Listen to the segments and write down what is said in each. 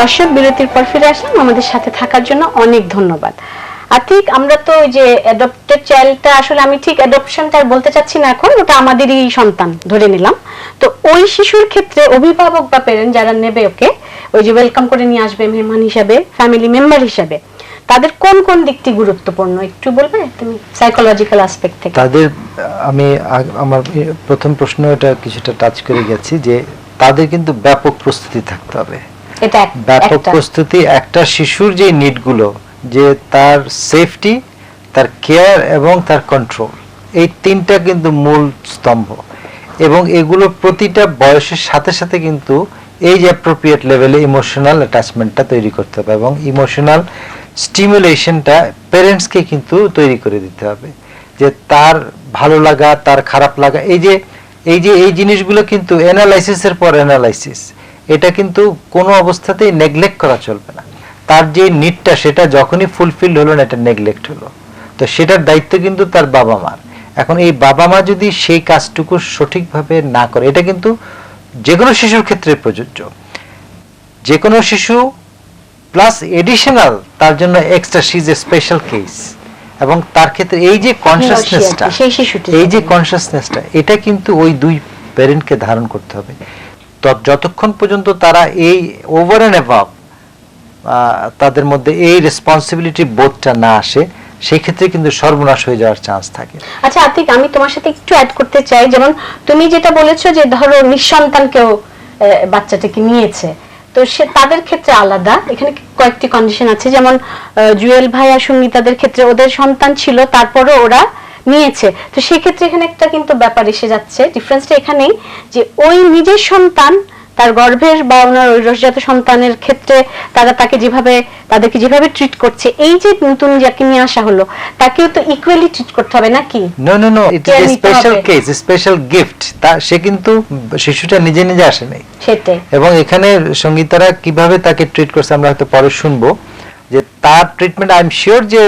দর্শক বিরতির পর ফিরে আসলাম। আমাদের সাথে থাকার জন্য অনেক ধন্যবাদ। আর ঠিক আমরা তো যে অ্যাডপ্টেড চাইল্ডটা আসলে আমি ঠিক অ্যাডপশনটা বলতে চাচ্ছি না এখন, ওটা আমাদেরই সন্তান, ধরে নিলাম। তো ওই শিশুর ক্ষেত্রে অভিভাবক বা প্যারেন্ট যারা নেবে ওকে, ওই যে ওয়েলকাম করে নিয়ে আসবে মেহমান হিসাবে ফ্যামিলি মেম্বার হিসাবে, তাদের কোন কোন দিকটি গুরুত্বপূর্ণ? একটু বলবে তুমি সাইকোলজিক্যাল আসপেক্ট থেকে। তাদের, আমি আমার প্রথম প্রশ্ন এটা কিছুটা টাচ করে গেছি যে তাদের কিন্তু ব্যাপক প্রস্তুতি থাকতে হবে। এটা ব্যাপক প্রস্তুতি একটা শিশুর যে নিডগুলো যে তার সেফটি তার কেয়ার এবং তার কন্ট্রোল এই তিনটা কিন্তু মূল স্তম্ভ। এবং এগুলো প্রতিটা বয়সের সাথে সাথে কিন্তু এই যে অ্যাপ্রোপ্রিয়েট লেভেলে ইমোশনাল অ্যাটাচমেন্টটা তৈরি করতে হবে এবং ইমোশনাল স্টিমুলেশনটা প্যারেন্টসকে কিন্তু তৈরি করে দিতে হবে। যে তার ভালো লাগা তার খারাপ লাগা এই যে এই যে এই জিনিসগুলো কিন্তু অ্যানালাইসিসের পর অ্যানালাইসিস এটা কিন্তু কোনো অবস্থাতেই নেগলেক্ট করা চলবে না। তার যে নিডটা সেটা যখনই ফুলফিল হলো না এটা নেগলেক্ট হলো। তো সেটার দায়িত্ব কিন্তু তার বাবা মার। এখন এই বাবা মা যদি সেই কাজটুকু সঠিকভাবে না করে এটা কিন্তু যে কোনো শিশুর ক্ষেত্রে প্রযোজ্য। যে কোনো শিশু প্লাস এডিশনাল তার জন্য এক্সট্রা সিজ এ স্পেশাল কেস এবং তার ক্ষেত্রে এই যে শিশুটি এই যে কনসিয়াসনেসটা এটা কিন্তু ওই দুই প্যারেন্টকে ধারণ করতে হবে। যতক্ষণ পর্যন্ত তারা এই ওভার অ্যান্ড অ্যাভাব তাদের মধ্যে এই রেসপন্সিবিলিটি বোধটা না আসে কিন্তু সর্বনাশ হয়ে যাওয়ার চান্স থাকে। আচ্ছা আতিক, আমি তোমার সাথে একটু অ্যাড করতে চাই। যেমন তুমি যেটা বলেছ যে, ধরো নিঃসন্তান কেউ বাচ্চাটাকে নিয়েছে, তো সে তাদের ক্ষেত্রে আলাদা। এখানে কয়েকটি কন্ডিশন আছে, যেমন জুয়েল ভাই আর সঙ্গীতাদের ক্ষেত্রে ওদের সন্তান ছিল তারপরে ওরা নিয়েছে। তো সেক্ষেত্রে এখানে একটা কিন্তু ব্যাপার এসে যাচ্ছে ডিফারেন্সটা এখানেই যে ওই নিজের সন্তান তার গর্ভের বা ওনার ঐরসজাত সন্তানের ক্ষেত্রে তারা তাকে যেভাবে তাদেরকে যেভাবে ট্রিট করছে এই যে নতুন যাকে নিয়ে আসা হলো তাকেও তো ইকুয়ালি ট্রিট করতে হবে নাকি? No no no it is special case special gift তা সে কিন্তু শিশুটা নিজে নিজে আসে নাই। সেটাই। এবং এখানে সঙ্গীতারা কীভাবে তাকে ট্রিট করছে আমরা হয়তো পরে শুনব। তার ট্রিটমেন্ট আই এম শিওর যে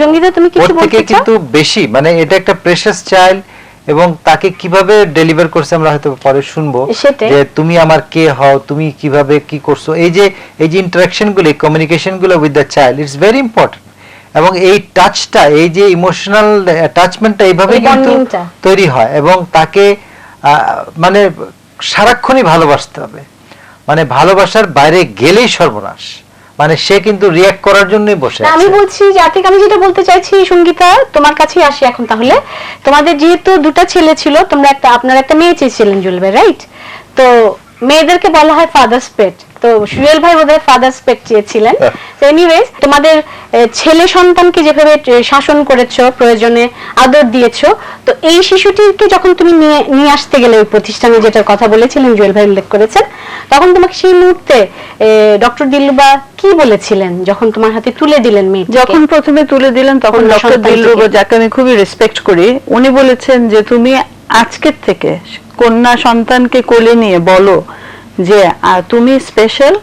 সঙ্গীতা তুমি কিছু বলতে চাও? কিন্তু বেশি। মানে এটা একটা প্রেশাস চাইল্ড এবং তাকে কীভাবে ডেলিভার করছে আমরা হয়তো পরে শুনব। যে তুমি আমার কে হও তুমি কীভাবে কি করছ? এই যে এই যে ইন্টারাকশনগুলো কমিউনিকেশনগুলো with the child it's very important এবং এই টাচটা এই যে ইমোশনাল অ্যাটাচমেন্টটা এইভাবে কিন্তু তৈরি হয় এবং তাকে মানে সারাক্ষণই ভালোবাসতে হবে। মানে ভালোবাসার বাইরে গেলেই সর্বনাশ। মানে সে কিন্তু রিয়াক্ট করার জন্যই বসে আছে আমি বলছি যে আতিক আমি যেটা বলতে চাইছি সঙ্গীতা তোমার কাছেই আসি এখন তাহলে। তোমাদের যেহেতু দুটো ছেলে ছিল তোমরা একটা আপনার একটা মেয়ে চেয়েছিলেন জুলবে রাইট তো মেয়েদেরকে বলা হয় ফাদার্স পেট তো সুয়েল ভাই বোধহয় ফাদার্স পেট চেয়েছিলেন। এনিওয়েজ তোমাদের ছেলে সন্তানকে যেভাবে শাসন করেছ প্রয়োজনে আদর দিয়েছ তো এই শিশুটিকে যখন তুমি নিয়ে নিয়ে আসতে গেলে ওই প্রতিষ্ঠানে যেটার কথা বলেছিলেন জুয়েল ভাই উল্লেখ করেছেন তখন তোমাকে সেই মুহূর্তে ডক্টর দিলুবা কি বলেছিলেন যখন তোমার হাতে তুলে দিলেন মেয়ে যখন প্রথমে তুলে দিলেন তখন ডক্টর। দিলরুবা যাকে আমি খুবই রেসপেক্ট করি উনি বলেছেন যে তুমি আজকের থেকে কন্যা সন্তানকে কোলে নিয়ে বলো যে তুমি স্পেশাল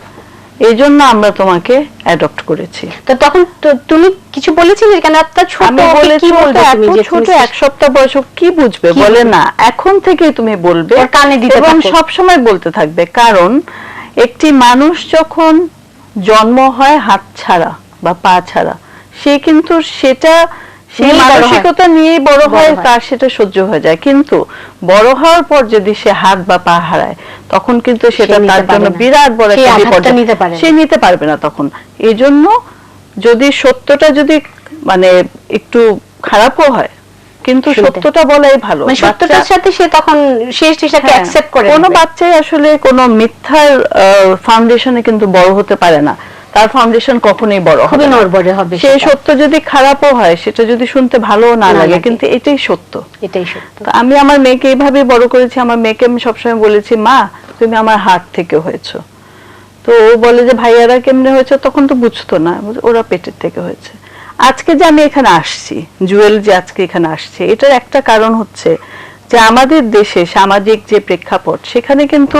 এই জন্য আমরা তোমাকে অ্যাডপ্ট করেছি। তো তখন তুমি কিছু বলেছিলে কেন একটা ছোট আমি বলেছি বলবে তুমি যে ছোট এক সপ্তাহ বয়স কি বুঝবে? বলে না। এখন থেকেই তুমি বলবে কানে দিতে এবং সব সময় বলতে থাকবে কারণ একটি মানুষ যখন জন্ম হয় হাত ছাড়া বা পা ছাড়া সে কিন্তু সেটা সেই মানসিকতা নিয়েই বড় হয় হয়। তার সেটা সহ্য হয়ে যায়। কিন্তু বড় হওয়ার পর যদি সে হাত বা পা হারায় তখন কিন্তু সেটা তার জন্য বিরাট বড় একটা বিপদ বিপর্যয়। সে নিতে পারবে না তখন। এই জন্য যদি সত্যটা যদি মানে একটু খারাপও হয় কিন্তু সত্যটা বলাই ভালো। মানে সত্যটার সাথে সে তখন শেষ হ্যাঁ, অ্যাকসেপ্ট করে কোনো বাচ্চাই আসলে কোনো মিথ্যার ফাউন্ডেশনে কিন্তু বড় হতে পারে না। তার ফাউন্ডেশন কখনোই বড় হবে নড়বড়ে হবে সেই সত্য যদি খারাপও হয় সেটা যদি শুনতে ভালো না লাগে। কিন্তু এটাই সত্য। এটাই সত্য। তো আমি আমার মেয়েকে এইভাবে বড় করেছি আমার মেয়েকে আমি সবসময় বলেছি মা তুমি আমার হাত থেকে হয়েছো। তো ও বলে যে ভাইয়ারা কেমনে হয়েছে? তখন তো বুঝতো না ওরা পেটের থেকে হয়েছে। আজকে যে আমি এখানে আসছি জুয়েল যে আজকে এখানে আসছে এটার একটা কারণ হচ্ছে যে আমাদের দেশে সামাজিক যে প্রেক্ষাপট সেখানে কিন্তু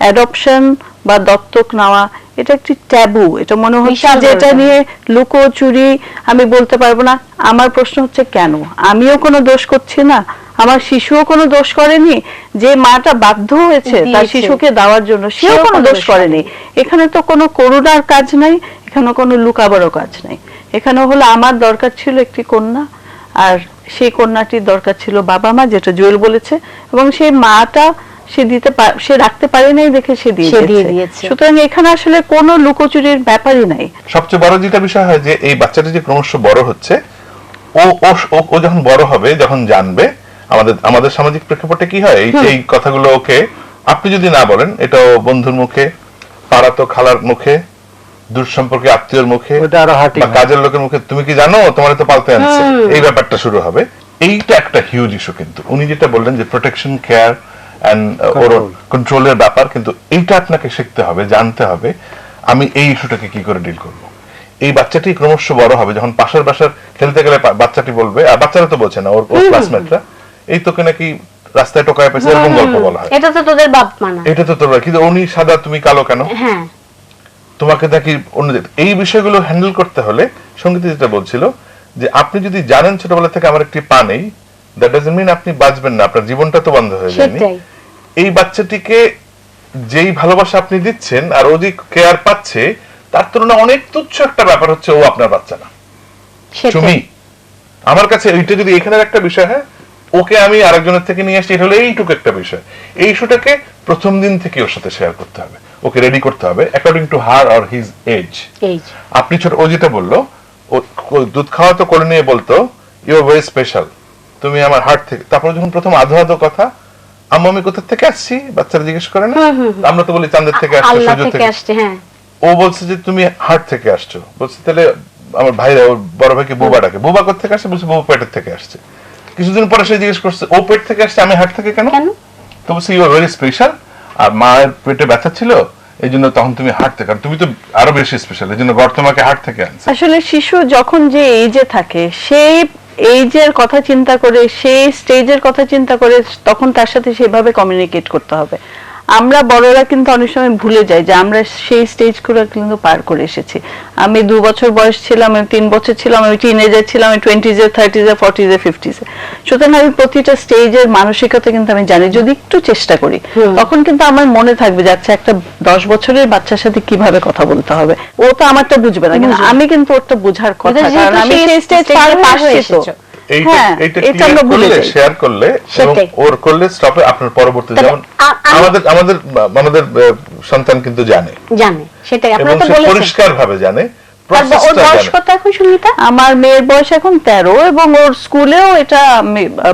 অ্যাডপশন বা দত্তক নেওয়া এটা একটি ট্যাবু। এটা মনে হচ্ছে যে এটা। নিয়ে লুকোচুরি আমি বলতে পারব না। আমার প্রশ্ন হচ্ছে কেন? আমিও কোনো দোষ করছি না? আমার শিশুও কোনো দোষ করেনি? যে মাটা বাধ্য হয়েছে তার শিশুকে দেওয়ার জন্য সেও কোনো দোষ করেনি। এখানে তো কোনো করুণার কাজ নাই এখানে কোনো লুকাবারও কাজ নাই। এখানে হলো আমার দরকার ছিল একটি কন্যা আর সেই কন্যাটির দরকার ছিল বাবা মা যেটা জুয়েল বলেছে এবং সেই মাটা সে দিতে সে রাখতে পারে নাই দেখে সে দিয়ে দিয়েছে। সুতরাং এখানে আসলে কোনো লুকোচুরির ব্যাপারই নাই। সবচেয়ে বড় যেটা বিষয় হয় যে এই বাচ্চাটা যে ক্রমশ বড় হচ্ছে ও ও যখন বড় হবে যখন জানবে আমাদের আমাদের সামাজিক প্রেক্ষাপটে কি হয়? এই এই কথাগুলো ওকে আপনি যদি না বলেন এটা বন্ধুর মুখে পাড়াতো খালার মুখে দূর সম্পর্কে আত্মীয়র মুখে ওটা আরও হার্টিং বা কাজের লোকের মুখে তুমি কি জানো? তোমার তো পালতে আনছে। এই ব্যাপারটা শুরু হবে। এইটা একটা হিউজ ইস্যু কিন্তু। উনি যেটা বললেন যে প্রোটেকশন কেয়ার ওর কন্ট্রোলের ব্যাপার কিন্তু এইটা আপনাকে শিখতে হবে জানতে হবে আমি এই ইস্যুটাকে কি করে ডিল করব। এই বাচ্চাটি ক্রমশ বড় হবে যখন পাশের বাসার খেলতে গেলে বাচ্চাটি বলবে আর বাচ্চারা তো বলছে না ওর ক্লাসমেটরা এই তোকে নাকি রাস্তায় টোকায় পেয়েছে এরকম গল্প বলা হয়। এটা তো তোদের বাপ মানা এটা তো তোর কিন্তু উনি সাদা তুমি কালো কেন? হ্যাঁ। তোমাকে নাকি অন্যদের এই বিষয়গুলো হ্যান্ডেল করতে হলে সংগীত যেটা বলছিল যে আপনি যদি জানেন ছোটবেলা থেকে আমার একটি পা নেই দ্যাট ডাজন্ট মিন আপনি বাঁচবেন না আপনার জীবনটা তো বন্ধ হয়ে যায়নি। এই বাচ্চাটিকে যেই ভালোবাসা আপনি দিচ্ছেন আর ও যে কেয়ার পাচ্ছে তার তুলনায় অনেক তুচ্ছ একটা ব্যাপার হচ্ছে ও আপনার বাচ্চা না। তুমি আমার কাছে এইটা যদি এখানের একটা বিষয় হয়? ওকে আমি আরেকজনের থেকে নিয়ে আসছি এটা হলো এইটুকু একটা বিষয়। এই ইস্যুটাকে প্রথম দিন থেকে ওর সাথে শেয়ার করতে হবে। ওকে রেডি করতে হবে according to her or his age আপনি ছোট ও যেটা বলল ও ও দুধ খাওয়া তো করে নিয়ে বলতো ইউ আর ভেরি স্পেশাল তুমি আমার হার্ট থেকে তারপর যখন প্রথম আধো আধো কথা আম্মু আমি কোথা থেকে আসছি? বাচ্চারা জিজ্ঞেস করে না? আমরা তো বলি চাঁদের থেকে আসছো সূর্য থেকে হ্যাঁ। ও বলছে যে তুমি হার্ট থেকে আসছো। বলছে তাহলে আমার ভাইরা ওর বড় ভাইকে বুবা ডাকে। বুবা কোথা থেকে আসছে? বলছে বউ পেটের থেকে আসছে। কিছুদিন পরে সে জিজ্ঞেস করছে ও পেট থেকে আসছে? আমি হার্ট থেকে কেন? তো বলছে ইউ আর ভেরি স্পেশাল আর মায়ের পেটে ব্যথা ছিল এই জন্য তখন তুমি থেকে আর তুমি তো আরও বেশি স্পেশাল এই জন্য গড় তোমাকে হার্ট থেকে আনছে। আসলে শিশু যখন যে এইজে থাকে সেই এইজের কথা চিন্তা করে, সে স্টেজের কথা চিন্তা করে, তখন তার সাথে সেভাবে কমিউনিকেট করতে হবে। আমরা বড়রা কিন্তু অনেক সময় ভুলে যাই যে আমরা সেই স্টেজগুলো কিন্তু পার করে এসেছি। আমি দু বছর বয়স ছিলাম আমি তিন বছর ছিলাম আমি টিনেজার ছিলাম আমি টোয়েন্টিজে থার্টিজে ফর্টিজে ফিফটিজে সুতরাং আমি প্রতিটা স্টেজের মানসিকতা কিন্তু আমি জানি যদি একটু চেষ্টা করি তখন কিন্তু আমার মনে থাকবে যে আচ্ছা একটা দশ বছরের বাচ্চার সাথে কীভাবে কথা বলতে হবে? ও তো আমারটা বুঝবে না কিন্তু আমি কিন্তু ওরটা বুঝার কথা কারণ আমি সেই স্টেজ পার এ পার হয়ে করলে শেয়ার করলে ওর করলে স্টপে আপনার পরবর্তী যেমন আমাদের আমাদের আমাদের সন্তান কিন্তু জানে। জানে সেটাই। আপনারা তো বলেছেন। পরিষ্কার ভাবে জানে। আমার মেয়ের বয়স এখন তেরো এবং ওর স্কুলেও এটা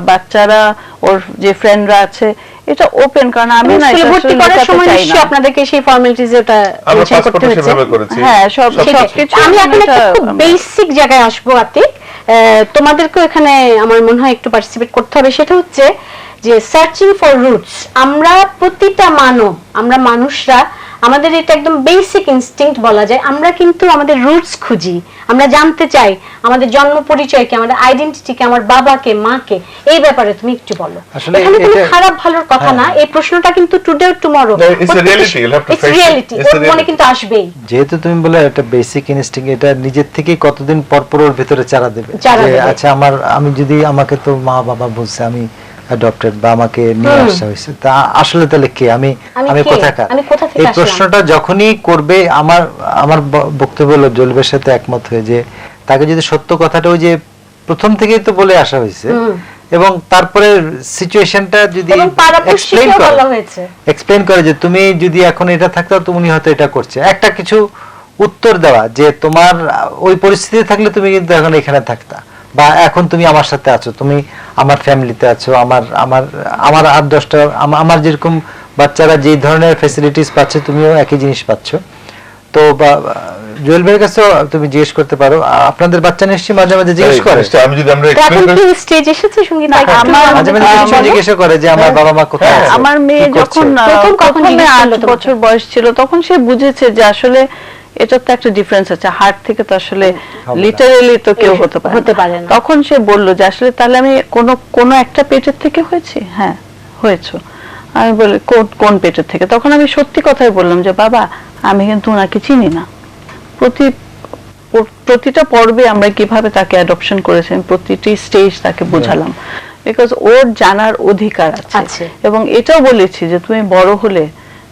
বাচ্চারা ওর যে ফ্রেন্ডরা আছে এটা ওপেন কারণ আমি না স্কুলে ভর্তি করার সময় নিশ্চয়ই আপনাদেরকে সেই ফর্মালিটিজ এটা আমরা করতে হয়েছে। হ্যাঁ সব সব- সবকিছু আমি এখন একটা খুব বেসিক জায়গায় আসব আতিক। তোমাদেরকে তোমাদেরকেও এখানে আমার মনে হয় একটু পার্টিসিপেট করতে হবে। সেটা হচ্ছে যে সার্চিং ফর রুটস আমরা প্রতিটা মানব আমরা মানুষরা আমাদের এটা একদম বেসিক ইনস্টিংক্ট বলা যায়। আমরা কিন্তু আমাদের রুটস খুঁজি। আমরা জানতে চাই আমাদের জন্ম পরিচয়কে আমাদের আইডেন্টিটিকে আমার বাবাকে মাকে। এই ব্যাপারে তুমি একটু বলো। এখানে কোনো খারাপ ভালোর কথা হ্যাঁ। না এই প্রশ্নটা কিন্তু today tomorrow to face it. Reality মনে কিন্তু আসবেই। যেহেতু তুমি বলে একটা বেসিক ইনস্টিং এটা নিজের থেকে কতদিন পর পর ওর ভিতরে চারা দেবে? চারা দেবে। আচ্ছা আমার আমি যদি আমাকে তো মা বাবা বলছে আমি অ্যাডপ্টেড বা আমাকে নিয়ে আসা হয়েছে। তা আসলে তাহলে কে? আমি আমি কোথাকার? এই প্রশ্নটা যখনই করবে আমার আমার বক্তব্য হলো জলবের সাথে একমত হয়ে যে তাকে যদি সত্য কথাটা ওই যে প্রথম থেকেই তো বলে আসা হয়েছে এবং তারপরে সিচুয়েশনটা যদি পাড়াপড়শিকেও করে হয়েছে। এক্সপ্লেন করে যে তুমি যদি এখন এটা থাকতো তুমি হয়তো এটা করছে। একটা কিছু উত্তর দেওয়া যে তোমার ওই পরিস্থিতি থাকলে তুমি কিন্তু এখন এখানে থাকতা। বা এখন তুমি আমার সাথে আছো তুমি আমার ফ্যামিলিতে আছো আমার আমার আমার আট দশটা আমার যেরকম বাচ্চারা যে ধরনের ফেসিলিটিস পাচ্ছে তুমিও একই জিনিস পাচ্ছ। তো বা- জুয়েল ভাইয়ের কাছেও তুমি জিজ্ঞেস করতে পারো আপনাদের বাচ্চা নিশ্চয়ই মাঝে মাঝে জিজ্ঞেস করে? আমি যদি আমরা স্টেজ এসেছে সংগীত আমার- মাঝে মাঝে কিছু জিজ্ঞেস করে যে আমার বাবা মা কোথায় হ্যাঁ, আছে আমার মেয়ে যখন প্রথম কখন প্রথমে আট বছর বয়স ছিল তখন সে বুঝেছে যে আসলে এটা তো একটা ডিফারেন্স আছে। হার্ট থেকে তো আসলে। লিটারালি তো কেউ হতে পারে হতে পারে না। তখন সে বলল যে আসলে তাহলে আমি কোন কোন একটা পেটের থেকে হয়েছি? হ্যাঁ হয়েছো। আমি বলি কোন কোন পেটের থেকে? তখন আমি সত্যি কথাই বললাম যে বাবা আমি কিন্তু ওনাকে চিনি না। প্রতি প্রতিটা পর্বে আমরা কীভাবে তাকে অ্যাডপশন করেছেন প্রতিটি স্টেজ তাকে বোঝালাম। বিকজ ওর জানার অধিকার। আছে। এবং এটাও বলেছি যে তুমি বড় হলে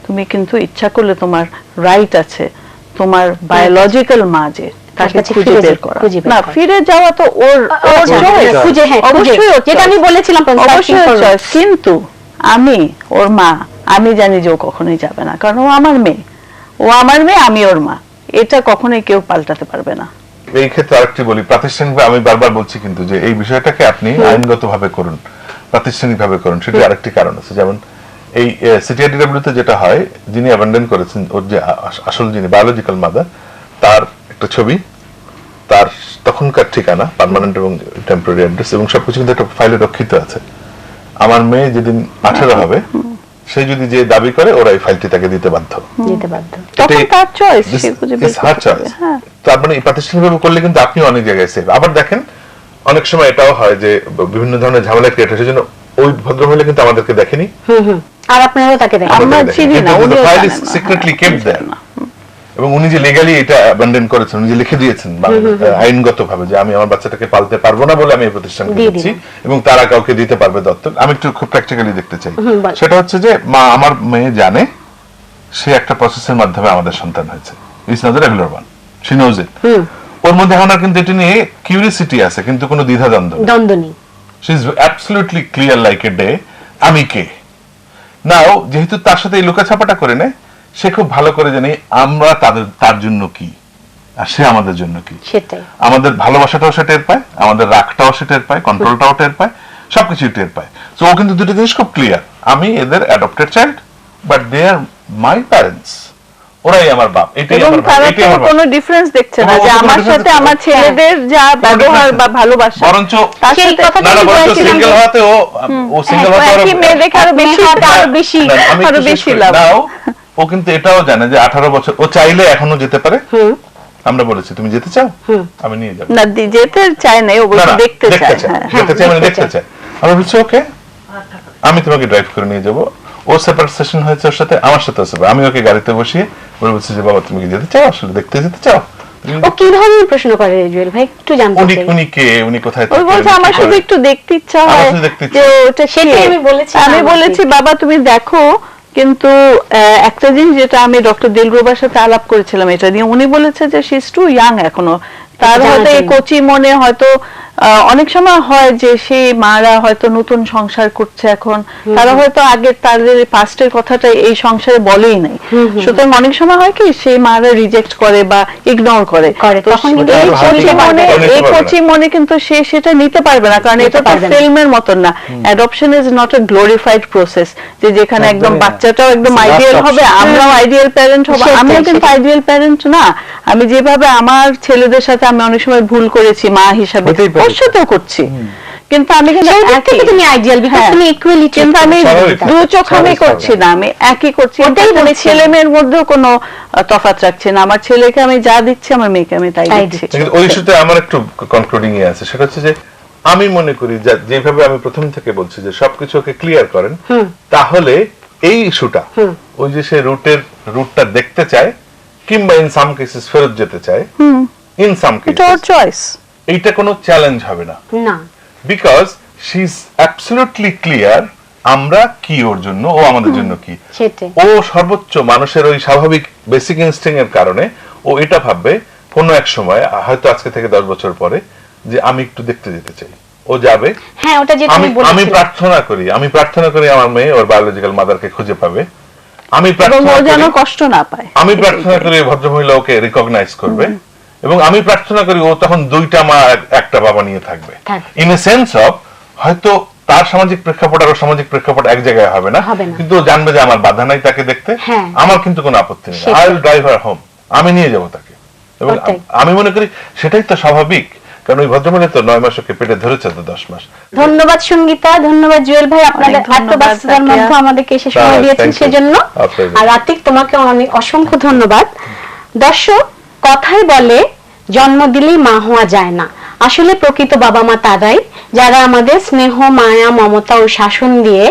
তুমি কিন্তু ইচ্ছা করলে তোমার রাইট আছে। তোমার বায়োলজিক্যাল মা যে তাকে খুঁজে বের করা। না ফিরে যাওয়া তো ওর ওর choice। খুঁজে হ্যাঁ অবশ্যই যেটা আমি বলেছিলাম অবশ্যই searching ওর for- choice। কিন্তু আমি ওর মা আমি জানি যে ও কখনোই যাবে না কারণ ও আমার মেয়ে। ও আমার মেয়ে আমি ওর মা। এটা কখনোই কেউ পাল্টাতে পারবে না। এই ক্ষেত্রে আরেকটি বলি প্রাতিষ্ঠানিক আমি বারবার বলছি কিন্তু যে এই বিষয়টাকে আপনি আইনগত ভাবে করুন প্রাতিষ্ঠানিক ভাবে করুন সেটি আরেকটি কারণ আছে। যেমন এই সিটিআইডিডব্লিউ তে যেটা হয় যিনি অ্যাবেন্ডন করেছেন ওর যে আসল যিনি বায়োলজিক্যাল মাদার তার একটা ছবি তার তখনকার ঠিকানা পার্মানেন্ট এবং টেম্পোরারি অ্যাড্রেস এবং সবকিছু কিন্তু একটা ফাইলে রক্ষিত আছে। আমার মেয়ে যেদিন আঠেরো হবে সে যদি যে দাবি করে ওরা এই ফাইলটি তাকে দিতে বাধ্য। দিতে বাধ্য। তার choice, সে খুঁজে বের করতে পারবে, choice. হ্যাঁ। তার মানে প্রাতিষ্ঠানিকভাবে করলে কিন্তু আপনি অনেক জায়গায় সেভ আবার দেখেন অনেক সময় এটাও হয় যে বিভিন্ন ধরনের ঝামেলা ক্রিয়েট হয় সেজন্য ওই ভদ্রমহিলা কিন্তু আমাদেরকে দেখেনি। হুম হুম। আর তাকে দেখেন। আমরা চিনি না, উনিও ফাইল ইজ সিক্রেটলি কেপ্ট উনি দেয়ার জানেন না। এবং উনি যে লিগালি এটা অ্যাবান্ডন করেছেন উনি যে লিখে দিয়েছেন যে আমি আমার বাচ্চাটাকে পালতে পারব না বলে আমি এই প্রতিষ্ঠানকে দিচ্ছি এবং তারা কাউকে দিতে পারবে দত্তক। আমি একটু খুব প্র্যাকটিক্যালি দেখতে চাই। সেটা হচ্ছে যে মা আমার মেয়ে জানে সে একটা প্রসেসের মাধ্যমে আমাদের সন্তান হয়েছে। Not regular one she knows it ওর মধ্যে এখন কিন্তু এটা নিয়ে কিউরিয়াসিটি আছে কিন্তু কোনো দ্বিধাদ্বন্দ্ব নেই। দ্বন্দ্ব নেই। She is absolutely clear like a day আমি কে? নাও যেহেতু তার সাথে এই লুকাছাপাটা করে নেয় সে খুব ভালো করে জানে আমরা তাদের তার জন্য কি আর সে আমাদের জন্য কি। আমাদের ভালোবাসাটাও সে টের পায় আমাদের রাগটাও সে টের পায় কন্ট্রোলটাও টের পায় সবকিছু টের পায়। তো ও কিন্তু দুটো জিনিস খুব ক্লিয়ার আমি এদের adopted child but they are my parents ওরাই আমার বাপ এটাই আমার এটাই আমার কোনো ডিফারেন্স দেখছে না যে আমার সাথে আমার ছেলেদের যা ব্যবহার বা ভালোবাসা বরঞ্চ তার সাথে কথাটা সিঙ্গেল হওয়াতে ও ও সিঙ্গেল হ্যাঁ, হওয়াতে মেয়ে দেখে আরও বেশি আরও বেশি আরও বেশি লাভ। ও কিন্তু এটাও জানে যে আঠারো বছর ও চাইলে এখনও যেতে পারে। আমরা বলেছি তুমি যেতে চাও? আমি নিয়ে যাব। না যেতে চায় না ও বলছে দেখতে চায়। হ্যাঁ যেতে চাই মানে দেখতে দেখতে চাই আমি বলছি ওকে আমি তোমাকে ড্রাইভ করে নিয়ে যাব। ও সেপারেট সেশন হয়েছে ওর সাথে আমার সাথে আমি ওকে গাড়িতে বসিয়ে বলে বলছি যে বাবা তুমি কি যেতে চাও? আসলে দেখতে যেতে চাও? ও কি ধরনের প্রশ্ন করে জুয়েল ভাই? একটু জানতে উনি উনি কে? উনি কোথায় থাকেন, বলছে আমার শুধু একটু দেখতে ইচ্ছা হয়। যে ওটা সেটাই আমি বলেছি আমি বলেছি বাবা তুমি দেখো কিন্তু আহ, একটা জিনিস যেটা আমি ডক্টর দিলরুবার সাথে আলাপ করেছিলাম এটা নিয়ে উনি বলেছে যে শি টু ইয়াং এখনও। তার হয়তো এই। কচি মনে হয়তো অনেক সময় হয় যে সেই মারা হয়তো নতুন সংসার করছে এখন। তারা হয়তো আগে তাদের পাস্টের কথাটা এই সংসারে বলেই নাই। সুতরাং অনেক সময় হয় কি সেই মারা রিজেক্ট করে বা ইগনোর করে। তখন এই কচি মনে না। এই কচি মনে কিন্তু সে সেটা নিতে পারবে না কারণ এটা তো ফিল্মের মতন না। Adoption is not a glorified process যে যেখানে একদম বাচ্চাটাও একদম আইডিয়াল হবে আমরাও আইডিয়াল প্যারেন্ট হব। আমিও কিন্তু আইডিয়াল প্যারেন্ট না। আমি যেভাবে আমার ছেলেদের সাথে আমি অনেক সময় ভুল করেছি মা হিসাবে। সাথেও করছি। কিন্তু আমি তুমি আইডিয়াল বিকজ হ্যাঁ। তুমি ইকুয়ালি কিন্তু আমি। দু চোখ আমি করছি না আমি একই করছি। ওটাই বলছি। ছেলে মেয়ের মধ্যেও কোনো তফাৎ রাখছি না। আমার ছেলেকে আমি যা দিচ্ছি আমার মেয়েকে আমি তাই দিচ্ছি। ওই ইস্যুতে আমার একটু কনক্লুডিং এ আছে। সেটা হচ্ছে যে আমি মনে করি যেভাবে আমি প্রথম থেকে বলছি যে সবকিছু ওকে ক্লিয়ার করেন। তাহলে এই ইস্যুটা ওই যে সে রুটের রুটটা দেখতে চায় কিংবা ইন সাম কেসেস ফেরত যেতে চায় ইন সাম কেসেস চয়েস এইটা কোনো চ্যালেঞ্জ হবে না। না। Because she is absolutely clear আমরা কি ওর জন্য ও আমাদের জন্য কি। ও সর্বোচ্চ মানুষের ওই স্বাভাবিক বেসিক ইনস্টিং এর কারণে ও এটা ভাববে কোনো এক সময় হয়তো আজকে থেকে দশ বছর পরে যে আমি একটু দেখতে যেতে চাই। ও যাবে। হ্যাঁ ওটা যেটা আমি আমি আমি প্রার্থনা করি আমি প্রার্থনা করি আমার মেয়ে ওর বায়োলজিক্যাল মাদারকে খুঁজে পাবে। আমি প্রার্থনা করি কষ্ট না পায়। আমি প্রার্থনা করি ভদ্রমহিলা ওকে রিকগনাইজ করবে। এবং আমি প্রার্থনা করি ও তখন দুইটা মা একটা বাবা নিয়ে থাকবে। ইন এ সেন্স অফ হয়তো তার সামাজিক প্রেক্ষাপট আর সামাজিক প্রেক্ষাপট এক জায়গায় হবে না কিন্তু জানবে যে আমার বাধা নাই তাকে দেখতে হ্যাঁ। আমার কিন্তু কোনো আপত্তি নেই। I will drive her home আমি নিয়ে যাব তাকে। এবং আমি মনে করি সেটাই তো স্বাভাবিক কারণ ওই ভদ্রমহিলা তো নয় মাস ওকে পেটে ধরেছে তো দশ মাস। ধন্যবাদ সঙ্গীতা ধন্যবাদ জুয়েল ভাই। আপনাদের তাকিয়া। মধ্যে আমাদেরকে এসে সময় দিয়েছেন সেজন্য। আর আতিক তোমাকে অনেক অসংখ্য ধন্যবাদ। দর্শক কথাই বলে, জন্ম দিলেই মা হওয়া যায় না। আসলে প্রকৃত বাবা মা তারাই, যারা আমাদের স্নেহ, মায়া, মমতা ও শাসন দিয়ে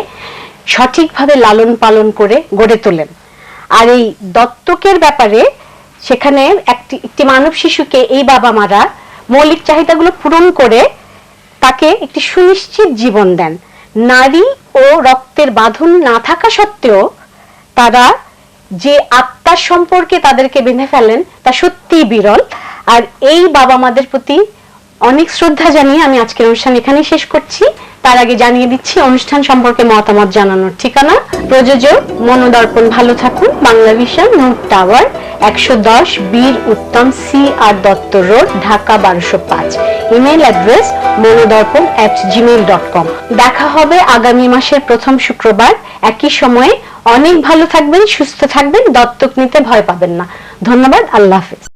সঠিকভাবে লালন পালন করে গড়ে তোলেন। আর এই দত্তকের ব্যাপারে সেখানে একটি একটি মানব শিশুকে এই বাবা মারা মৌলিক চাহিদাগুলো পূরণ করে তাকে একটি সুনিশ্চিত জীবন দেন। নারী ও রক্তের বাঁধন না থাকা সত্ত্বেও তারা যে আত্মার সম্পর্কে তাদেরকে বেঁধে ফেলেন, তা সত্যি বিরল। আর এই বাবা মাদের প্রতি অনেক শ্রদ্ধা জানিয়ে আমি আজকের অনুষ্ঠান এখানেই শেষ করছি। তার আগে জানিয়ে দিচ্ছি, অনুষ্ঠান সম্পর্কে মতামত জানানোর ঠিকানা। প্রযোজক মনোদর্পণ, ভালো থাকুন। Bangla Vision Note Tower. একশো দশ Bir Uttam C R Datta Road, Dhaka বারোশো পাঁচ। Email address Monodarpan at Gmail dot com দেখা হবে আগামী মাসের প্রথম শুক্রবার। একই সময়ে অনেক ভালো থাকবেন, সুস্থ থাকবেন, দত্তক নিতে ভয় পাবেন না। ধন্যবাদ, আল্লাহ হাফেজ।